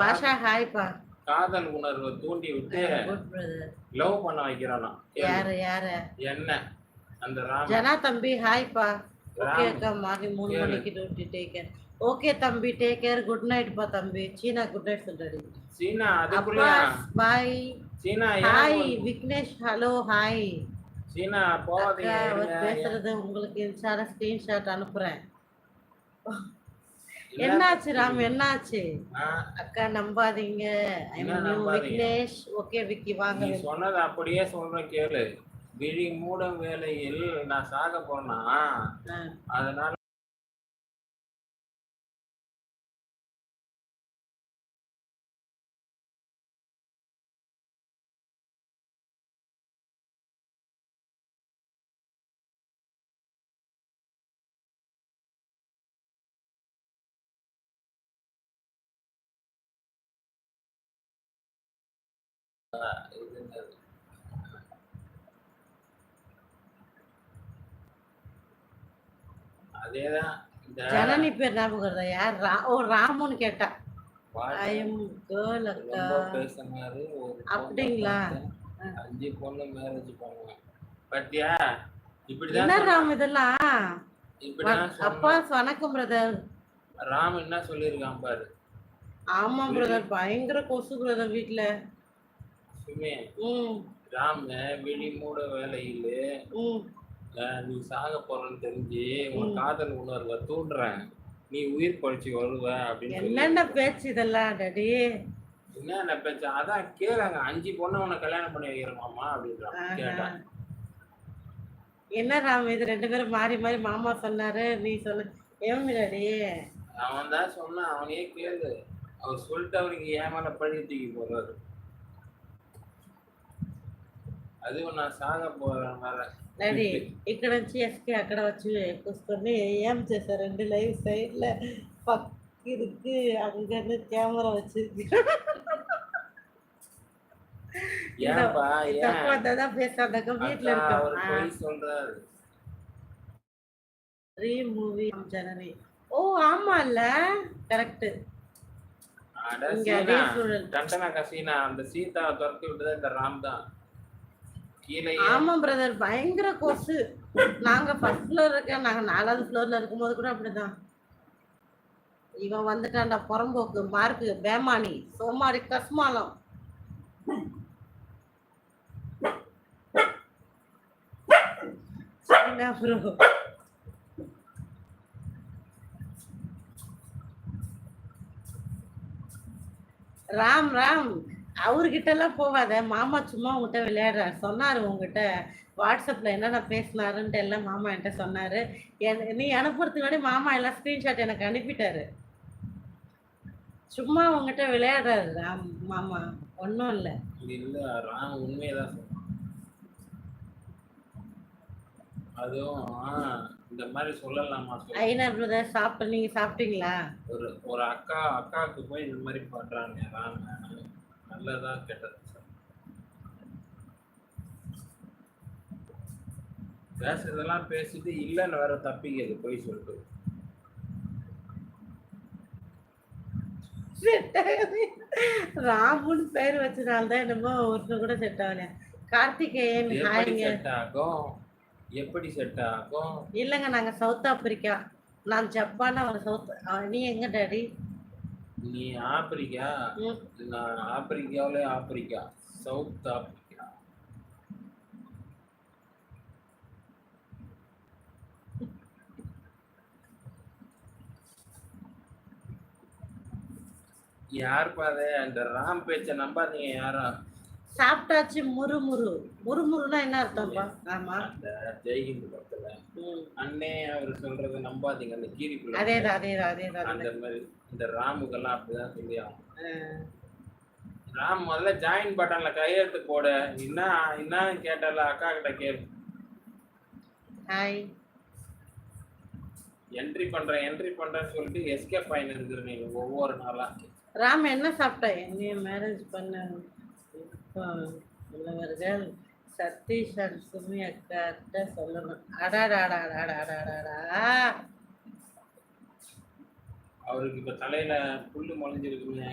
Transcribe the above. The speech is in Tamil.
பாஷா ஹாய்ப்பா. காதல் உணர்வை தூண்டி விட்டு லவ் பண்ண வைக்கிறானா? யாரு யாரு? என்ன? அந்த ராம ஜனா தம்பி ஹாய்ப்பா. ஓகே. அக்கா மாறி மூணு. மணிக்கு டியூட்டி டேக் கேர் ஓகே தம்பி டேக் கேர் குட் நைட் பா தம்பி. சீனா குட் நைட் சொல்றாரு. சீனா அதுக்குள்ள bye Seena hi Vignesh. Hello hi Seena அக்கா போகாதீங்க அவர். பேசுறது உங்களுக்கு இன்ஸ்டால ஸ்கிரீன்ஷாட் அனுப்புறேன். என்னாச்சு ராம் என்னாச்சு? அக்கா நம்பாதீங்க? விக்னேஷ் ஓகே விக்கி வாங்க. நீ சொன்னது அப்படியே சொல்றேன் கேளு. விழி மூடும் வேளையில் நான் சாக போனா. அதனால அதேதான் ஜனனி பேர் ஞாபகம் வருதா? யார்? ரா ஓ ராமுன்னு கேட்டா. கேர்ள் அக்கா. அப்படிங்களா? அஞ்சு பொண்ணு மேரேஜ் பண்ணுவேன். பத்தியா? என்ன இப்படிதான் ராம் இதெல்லாம்? இப்படிதான் அப்பா. வணக்கம் பிரதர் ராம் என்ன சொல்லியிருக்கான் பாரு. ஆமா பிரதர் பயங்கர கொசு பிரதர் வீட்ல. சுமே ம். ராம விழி மூட வேலையில நீ சாக போறன்னு தெரிஞ்சு உன். காதல் உணர்வை தூண்டுறேன். நீ உயிர் பழிச்சு வருவ அப்படின்னு என்னென்ன பேச்சு இதெல்லாம் டாடி? என்ன பேச்சு? அதான் கேளுங்க. அஞ்சு பொண்ணு உன்னை கல்யாணம் பண்ணி வைக்கிறோமாமா அப்படின்றான். கேட்டான் என்ன ராம் இது? ரெண்டு பேரும் மாறி மாறி மாமா சொன்னாரு நீ சொல்லு. ஏன் டாடி? அவன் தான் சொன்னான். அவனையே கேளு. அவர் சொல்லிட்டு அவனுக்கு ஏன் மேல பழி தூக்கி போடுறாரு அதுவும் நான் சாக போறேன் வேற డాడీ ఇక్కడ నుంచి ఎస్కే అక్కడ వచ్చి కూర్చొని ఏం చేశారు అండి లైవ్ సైడ్లో పక్కిరికి అక్కడ కెమెరా వచ్చింది தப்பா தான் பேசாதாக்க வீட்டுல இருக்கோம் ரீ மூவி ஜனனி ஓ ஆமா இல்ல கரெக்ட் அந்த சீதா துரத்தி விட்டுதான் இந்த ராம் தான். ஆமா பிரதர் பயங்கர கொசு. நாங்க ஃபர்ஸ்ட் ஃப்ளோர் இருக்க நாங்க நாலாவது ஃப்ளோர்ல இருக்கும்போது கூட அப்படிதான். இவன் வந்துட்டான்டா புறம்போக்கு மார்க்கு பேமானி சோமாரி கஸ்மாலம். ப்ரோ ராம் ராம். அவர்கிட்ட எல்லாம் போகாத மாமா சும்மா உங்ககிட்ட விளையாடுறாரு. சொன்னாரு உங்ககிட்ட வாட்ஸ்அப்ல என்னென்ன பேசினாருன்ட்டு எல்லாம் மாமா என்கிட்ட சொன்னாரு. என்- நீ அனுப்புறதுக்கு முன்னாடி மாமா எல்லாம் ஸ்கிரீன்ஷாட் எனக்கு அனுப்பிட்டாரு. சும்மா உங்ககிட்ட விளையாடுறாரு மாமா. ஒன்றும் இல்லை. உண்மையதான் அதுவும் இந்த மாதிரி சொல்லலாமா சொல்லு. ஐநா பிரதர் சாப்பிட்டு நீங்க சாப்பிட்டீங்களா? ஒரு ஒரு அக்கா அக்காவுக்கு போய் இந்த மாதிரி பண்றாங்க நல்லதா கெட்டது பேசுறதெல்லாம் பேசிட்டு இல்லைன்னு வேற தப்பிக்கிறது போய் சொல்லிட்டு. ராமுன்னு பேர் வச்சனால தான் என்னமோ ஒருத்தர் கூட செட் ஆகல. கார்த்திகேயன் செட் ஆகும்? எப்படி செட் ஆகும்? இல்லைங்க நாங்க சவுத் ஆப்பிரிக்கா. நான் ஜப்பான் அவர் சவுத் நீ எங்க டாடி? நீ ஆப்பிரிக்கா. நான் ஆப்பிரிக்காவிலே ஆப்பிரிக்கா சவுத் ஆப்பிரிக்கா. யார் பாரு அந்த ராம் பேச்ச நம்பாதீங்க யாரும். சாப்பிட்டாச்சு முறுமுறு முறுமுறுனா என்ன அர்த்தம்ப்பா ஆமா. அந்த ஜெய்ஹிந்த் படத்துல. அண்ணே அவர் சொல்றத நம்பாதீங்க அந்த கீரி பிள்ளை அதேதான் அதேதான் அதேதான் அந்த மாதிரி இந்த ராமுக்கெல்லாம் அப்படிதான் சொல்லி ஆகும். ராம் முதல்ல ஜாயின் பட்டன்ல கையெழுத்து போடு. என்ன என்னன்னு கேட்டல அக்கா கிட்ட கேளு. ஹாய் என்ட்ரி பண்றேன் என்ட்ரி பண்றேன்னு சொல்லிட்டு எஸ்கேப் ஆயின் இருக்கிற நீங்க ஒவ்வொரு நாளா. ராம் என்ன சாப்பிட்ட? என்னைய மேரேஜ் பண்ண. உள்ளவர்கள் சதீஷ் அண்ட் சுமி அக்காட்ட சொல்லணும். அடாடாடாடாடாடாடா அவருக்கு இப்ப தலையில புல்லு முளைஞ்சிருக்குங்க